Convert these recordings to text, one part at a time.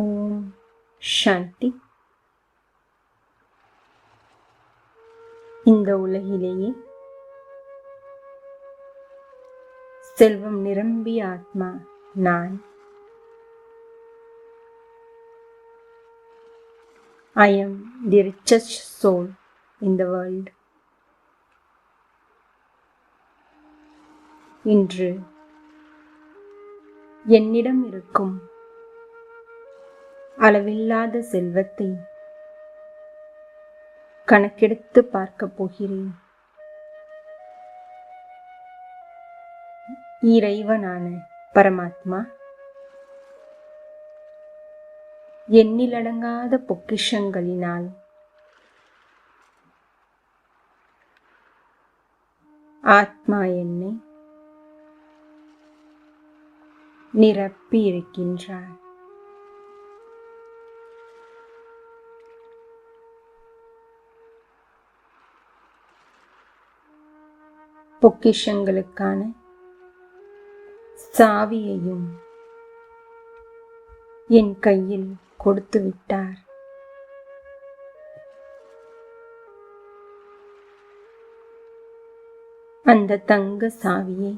ஓம் சாந்தி. இந்த உலகிலேயே செல்வம் நிரம்பிய ஆத்மா நான். I am the richest soul in the world இன்று என்னிடம் இருக்கும் அளவில்லாத செல்வத்தை கணக்கெடுத்து பார்க்கப் போகிறேன். இறைவனான பரமாத்மா எண்ணிலடங்காத பொக்கிஷங்களினால் ஆத்மா என்னை நிரப்பி இருக்கின்றார் பொக்கிஷங்களுக்கான சாவியையும் என் கையில் கொடுத்து விட்டார். அந்த தங்க சாவியை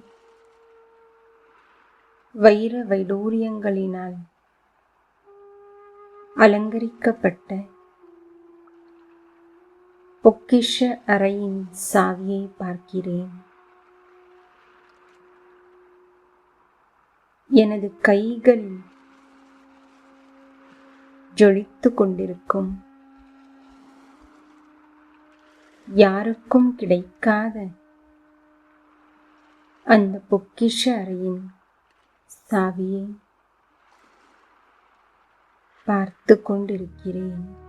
வைர வைடூரியங்களினால் அலங்கரிக்கப்பட்ட பொக்கிஷ அறையின் சாவியை பார்க்கிறேன். எனது கைகளில் ஜொலித்து கொண்டிருக்கும். யாருக்கும் கிடைக்காத அந்த பொக்கிஷ அறையின் சாவியை பார்த்து கொண்டிருக்கிறேன்.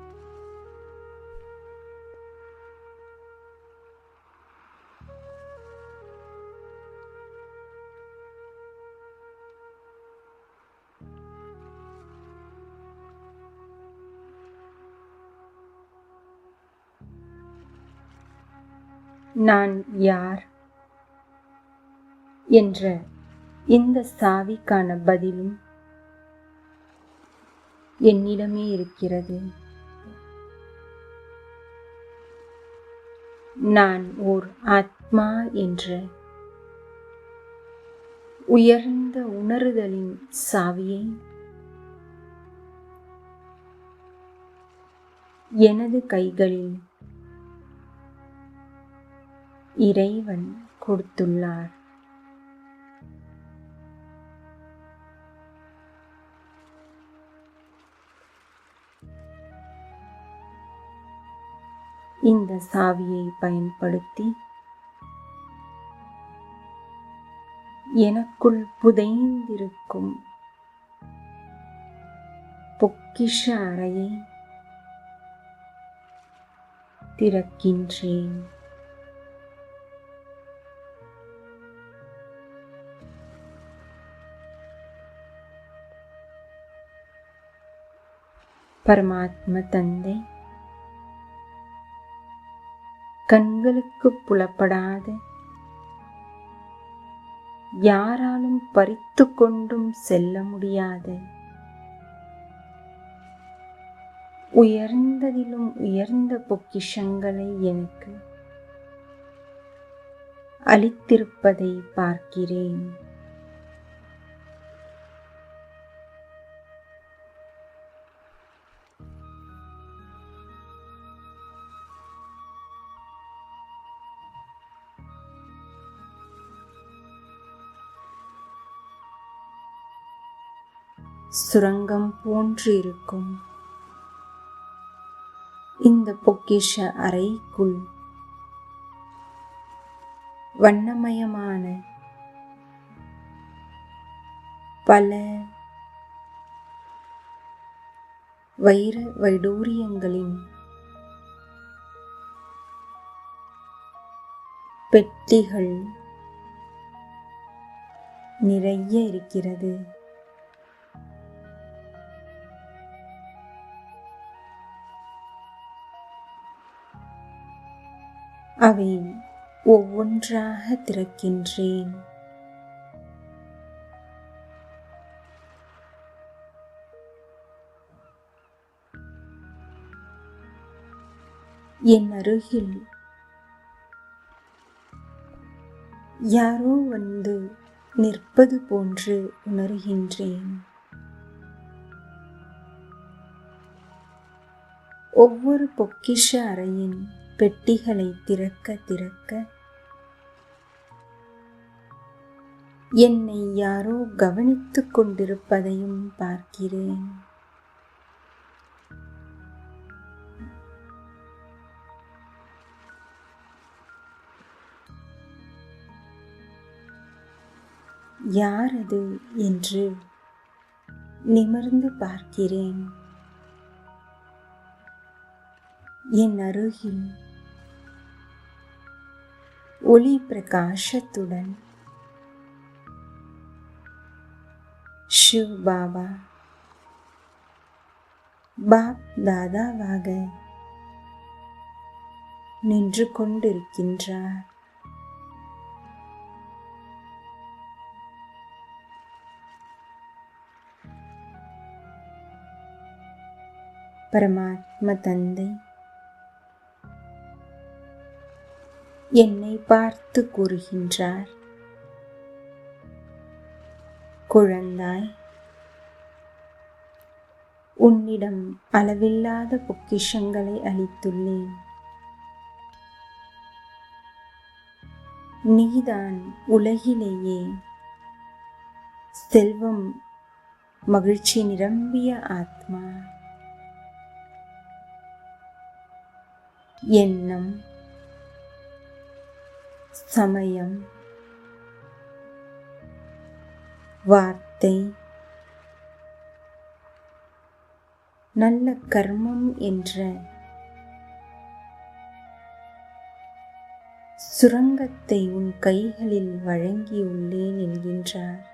நான் யார்? என்ற இந்த சாவிக்கான பதிலும் என்னிடமே இருக்கிறது. நான் ஓர் ஆத்மா என்ற உயர்ந்த உணருதலின் சாவியை எனது கைகளில் இறைவன் கொடுத்துள்ளார். இந்த சாவியை பயன்படுத்தி எனக்குள் புதைந்திருக்கும் பொக்கிஷ அறையை திறக்கின்றேன். பரமாத்ம தந்தை. கண்களுக்கு புலப்படாத. யாராலும் பறித்து கொண்டும் செல்ல முடியாத. உயர்ந்ததிலும் உயர்ந்த பொக்கிஷங்களை எனக்கு அளித்திருப்பதை பார்க்கிறேன். சுரங்கம் போன்றிருக்கும். இந்த பொக்கிஷ அறைக்குள் வண்ணமயமான பல வைர வைடூரியங்களின் பெட்டிகள் நிறைய இருக்கிறது. அவை ஒவ்வொன்றாக திறக்கின்றேன். என் அருகில் யாரோ வந்து நிற்பது போன்று உணர்கின்றேன். ஒவ்வொரு பொக்கிஷ அறையின் பெட்டிகளை திறக்க திறக்க. என்னை யாரோ கவனித்துக் கொண்டிருப்பதையும் பார்க்கிறேன். யார் அது என்று நிமிர்ந்து பார்க்கிறேன். என் அருகில் ஒளி பிரகாசத்துடன் ஷிவ் பாபா. பாப் தாதாவாக நின்று கொண்டிருக்கின்றார். பரமாத்ம தந்தை. என்னை பார்த்து கூறுகின்றார். குழந்தாய் உன்னிடம் அளவில்லாத பொக்கிஷங்களை அளித்துள்ளேன். நீதான் உலகிலேயே செல்வம் மகிழ்ச்சி நிரம்பிய ஆத்மா. எண்ணம் சமயம். வார்த்தை. நல்ல கர்மம் என்ற சுரங்கத்தை உன் கைகளில் வழங்கியுள்ளேன் என்கின்றார்.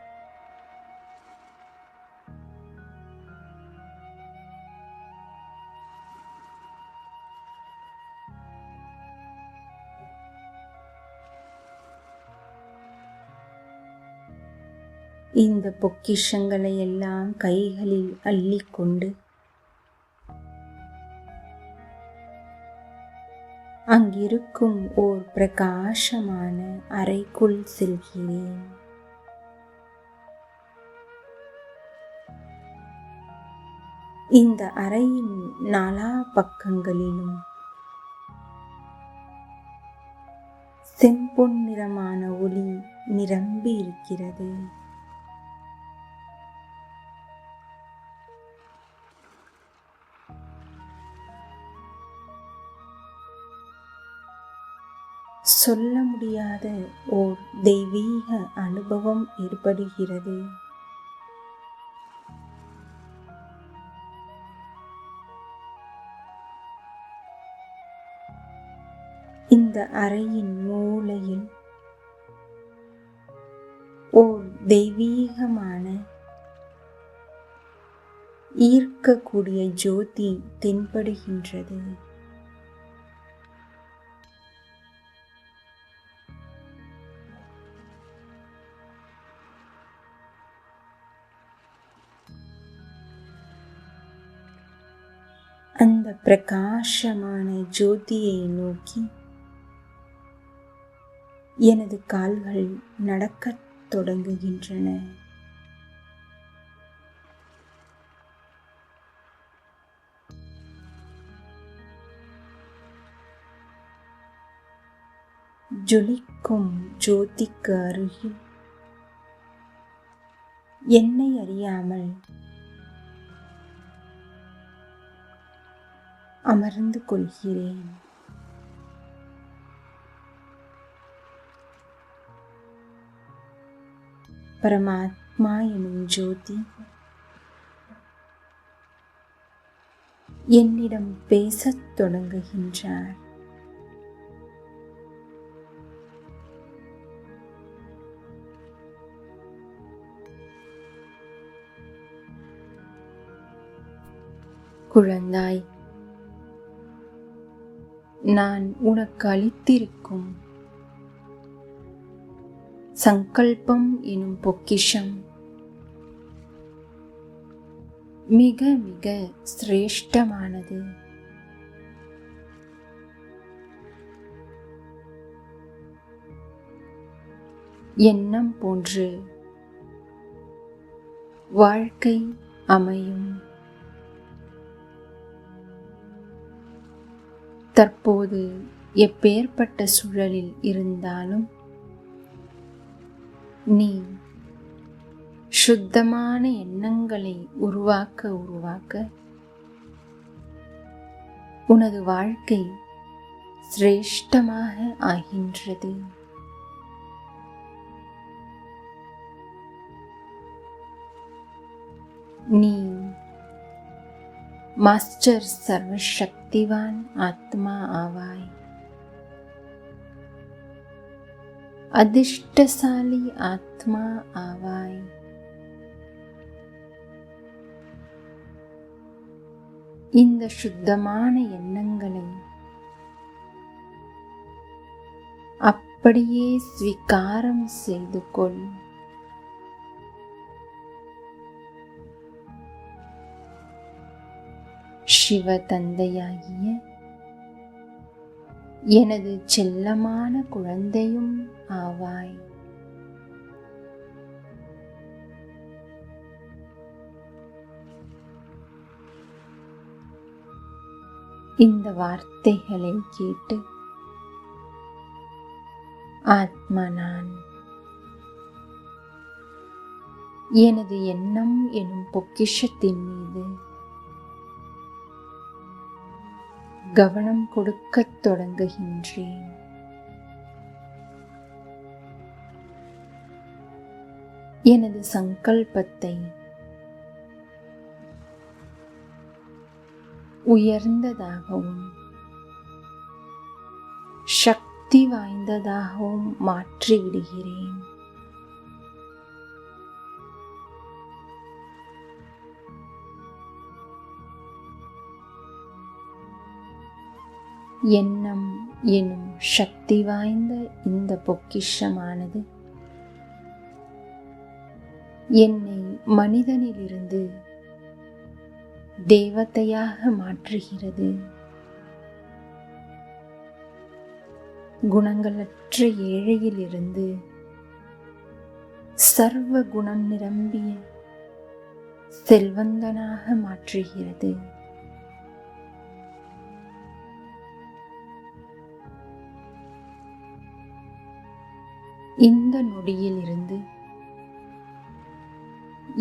இந்த பொக்கிஷங்களை எல்லாம் கைகளில் அள்ளிக்கொண்டு அங்கிருக்கும் ஓர் பிரகாசமான அறைக்குள் செல்கிறேன். இந்த அறையின் நாலா பக்கங்களிலும் செம்பொன் நிறமான ஒளி நிரம்பி இருக்கிறது சொல்ல முடியாத ஓர் தெய்வீக அனுபவம் ஏற்படுகிறது. இந்த அறையின் மூலையில் ஓர் தெய்வீகமான ஈர்க்கக்கூடிய ஜோதி தென்படுகின்றது. அந்த பிரகாசமான ஜோதியை நோக்கி எனது கால்கள் நடக்கத் தொடங்குகின்றன. ஜொலிக்கும் ஜோதிக்கு அருகில் என்னை அறியாமல் அமர்ந்து கொள்கிறேன். பரமாத்மா எனும் ஜோதி என்னிடம் பேசத் தொடங்குகின்றார். குழந்தாய் நான் உனக்கு அளித்திருக்கும் சங்கல்பம் எனும் பொக்கிஷம். மிக மிக சிரேஷ்டமானது. எண்ணம் போன்று வாழ்க்கை அமையும். தற்போது எப்பேற்பட்ட சூழலில் இருந்தாலும் நீ சுத்தமான எண்ணங்களை உருவாக்க உருவாக்க உனது வாழ்க்கை சிரேஷ்டமாக ஆகின்றது. நீ மாஸ்டர் சர்வசக்திவான் ஆத்மா ஆவாய் அதிர்ஷ்டசாலி ஆத்மா ஆவாய் இந்த சுத்தமான எண்ணங்களை அப்படியே ஸ்வீகாரம் செய்து கொள். சிவ தந்தையாகிய எனது செல்லமான குழந்தையும் ஆவாய். இந்த வார்த்தைகளை கேட்டு ஆத்மா நான் எனது எண்ணம் எனும் பொக்கிஷத்தின் மீது கவனம் கொடுக்கத் தொடங்குகின்றேன். எனது சங்கல்பத்தை உயர்ந்ததாகவும் சக்தி வாய்ந்ததாகவும் மாற்றிவிடுகிறேன். எண்ணம் எனும் சக்தி வாய்ந்த இந்த பொக்கிஷமானது. என்னை மனிதனிலிருந்து தேவத்தையாக மாற்றுகிறது. குணங்களற்ற ஏழையிலிருந்து சர்வ குணம் நிரம்பிய செல்வந்தனாக மாற்றுகிறது. இந்த நொடியிலிருந்து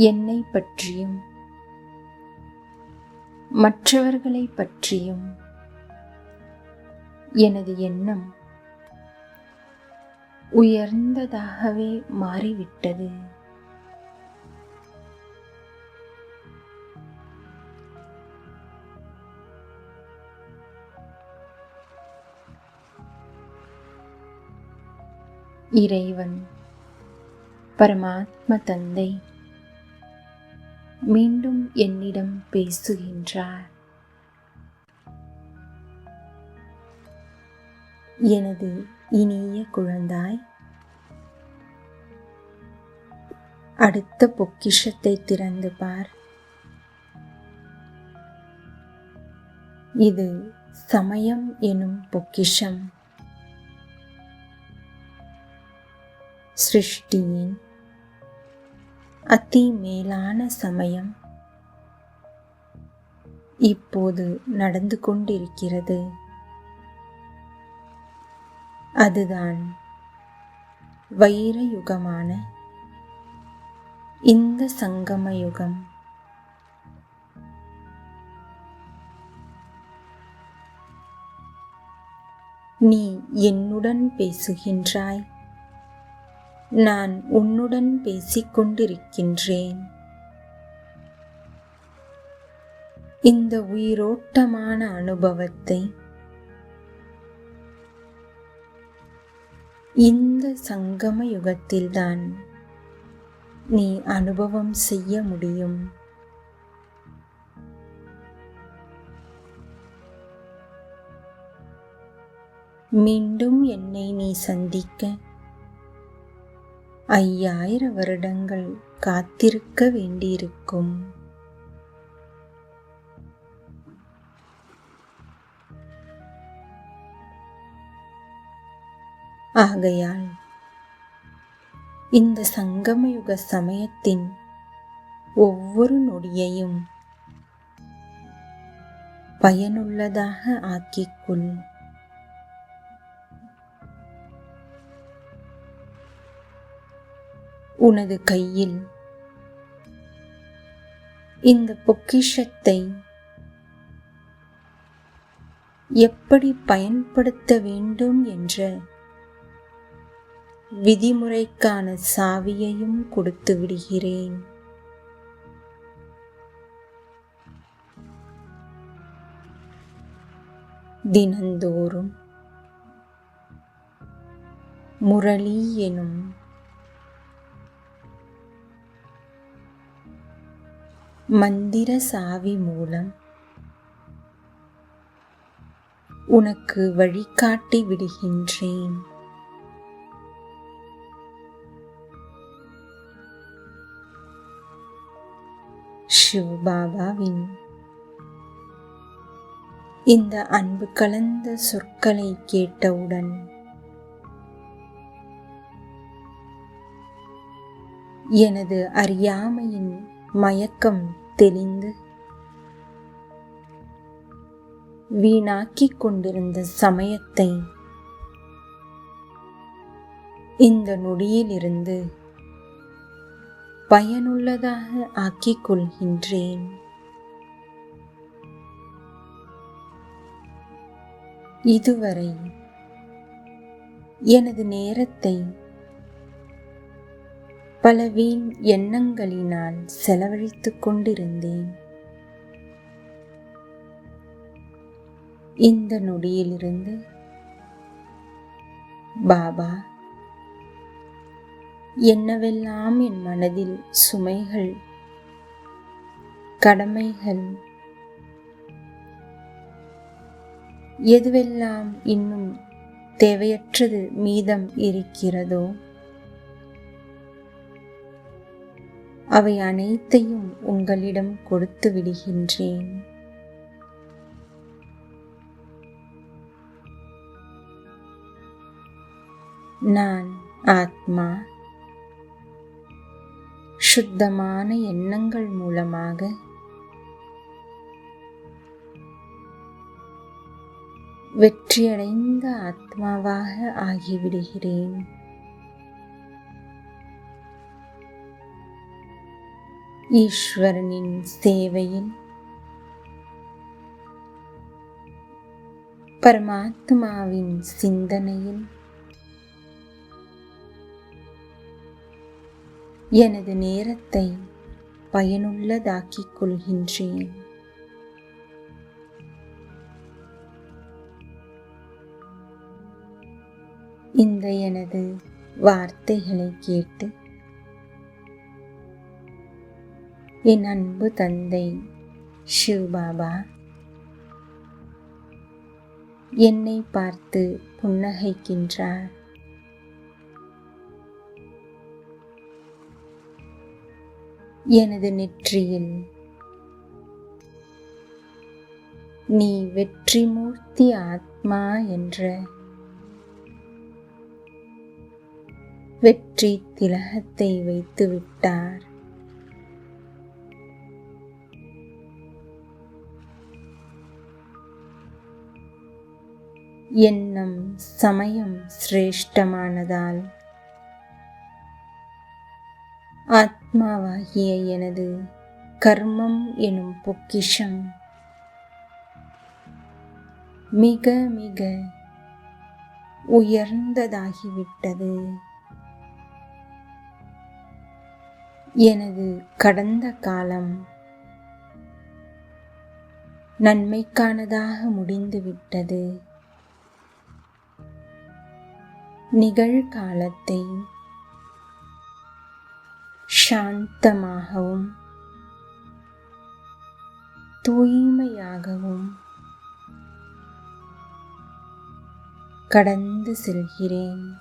என்னை பற்றியும் மற்றவர்களை பற்றியும் எனது எண்ணம் உயர்ந்ததாகவே மாறிவிட்டது. இறைவன் பரமாத்ம தந்தை மீண்டும் என்னிடம் பேசுகின்றார். எனது இனிய குழந்தாய் அடுத்த பொக்கிஷத்தை திறந்து பார். இது சமயம் எனும் பொக்கிஷம். சிருஷ்டியின் அதி மேலான சமயம் இப்போது நடந்து கொண்டிருக்கிறது. அதுதான் வைர யுகமான இந்த சங்கம யுகம் நீ என்னுடன் பேசுகின்றாய்? நான் உன்னுடன் பேசிக்கொண்டிருக்கின்றேன். இந்த உயிரோட்டமான அனுபவத்தை இந்த சங்கம யுகத்தில்தான் நீ அனுபவம் செய்ய முடியும். மீண்டும் என்னை நீ சந்திக்க ஐயாயிர வருடங்கள் காத்திருக்க வேண்டியிருக்கும். ஆகையால் இந்த சங்கமயுக சமயத்தின் ஒவ்வொரு நொடியையும் பயனுள்ளதாக ஆக்கிக்கொள் உனது கையில். இந்த பொக்கிஷத்தை எப்படி பயன்படுத்த வேண்டும் என்ற விதிமுறைக்கான சாவியையும் கொடுத்து விடுகிறேன். தினந்தோறும் முரளி எனும் மந்திர சாவி மூலம் உனக்கு வழிகாட்டி விடுகின்றேன். சிவபாபாவின் இந்த அன்பு கலந்த சொற்களை கேட்டவுடன் எனது அறியாமையின் மயக்கம் தெளிந்து வீணாக்கிக் கொண்டிருந்த சமயத்தை இந்த நொடியிலிருந்து பயனுள்ளதாக ஆக்கிக் கொள்கின்றேன். இதுவரை எனது நேரத்தை பல வீண் எண்ணங்களினால் செலவழித்துக் கொண்டிருந்தேன். இந்த நொடியிலிருந்து பாபா என்னவெல்லாம் என் மனதில் சுமைகள் கடமைகள் எதுவெல்லாம் இன்னும் தேவையற்றது மீதம் இருக்கிறதோ அவை அனைத்தையும் உங்களிடம் கொடுத்து விடுகின்றேன். நான் ஆத்மா. சுத்தமான எண்ணங்கள் மூலமாக வெற்றியடைந்த ஆத்மாவாக ஆகிவிடுகிறேன். ஈஸ்வரனின் சேவையில். பரமாத்மாவின் சிந்தனையில். எனது நேரத்தை பயனுள்ளதாக்கிக் கொள்கின்றேன். இந்த எனது வார்த்தைகளை கேட்டு என் அன்பு தந்தை ஷிவ் பாபா. என்னை பார்த்து புன்னகைக்கின்றார். எனது நெற்றியில் நீ வெற்றிமூர்த்தி ஆத்மா என்ற வெற்றி திலகத்தை வைத்து விட்டார் எண்ணம் சமயம் சிரேஷ்டமானதால். ஆத்மாவாகிய எனது கர்மம் எனும் பொக்கிஷம் மிக மிக உயர்ந்ததாகிவிட்டது. எனது கடந்த காலம் நன்மைக்கானதாக முடிந்துவிட்டது. நிகழ்காலத்தை சாந்தமாகவும் தூய்மையாகவும் கடந்து செல்கிறேன்.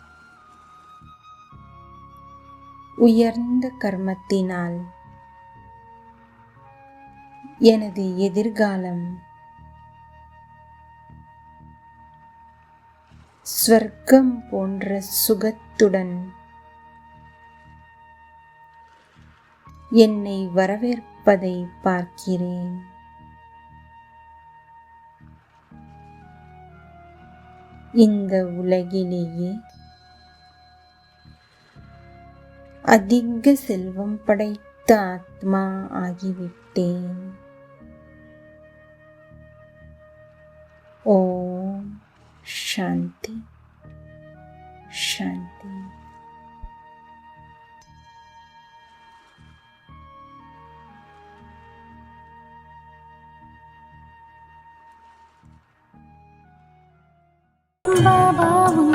உயர்ந்த கர்மத்தினால் எனது எதிர்காலம் ஸ்வர்க்கம் போன்ற சுகத்துடன் என்னை வரவேற்பதை பார்க்கிறேன். இந்த உலகிலேயே அதிக செல்வம் படைத்த ஆத்மா ஆகிவிட்டேன். ஓ शांति शांति बाबा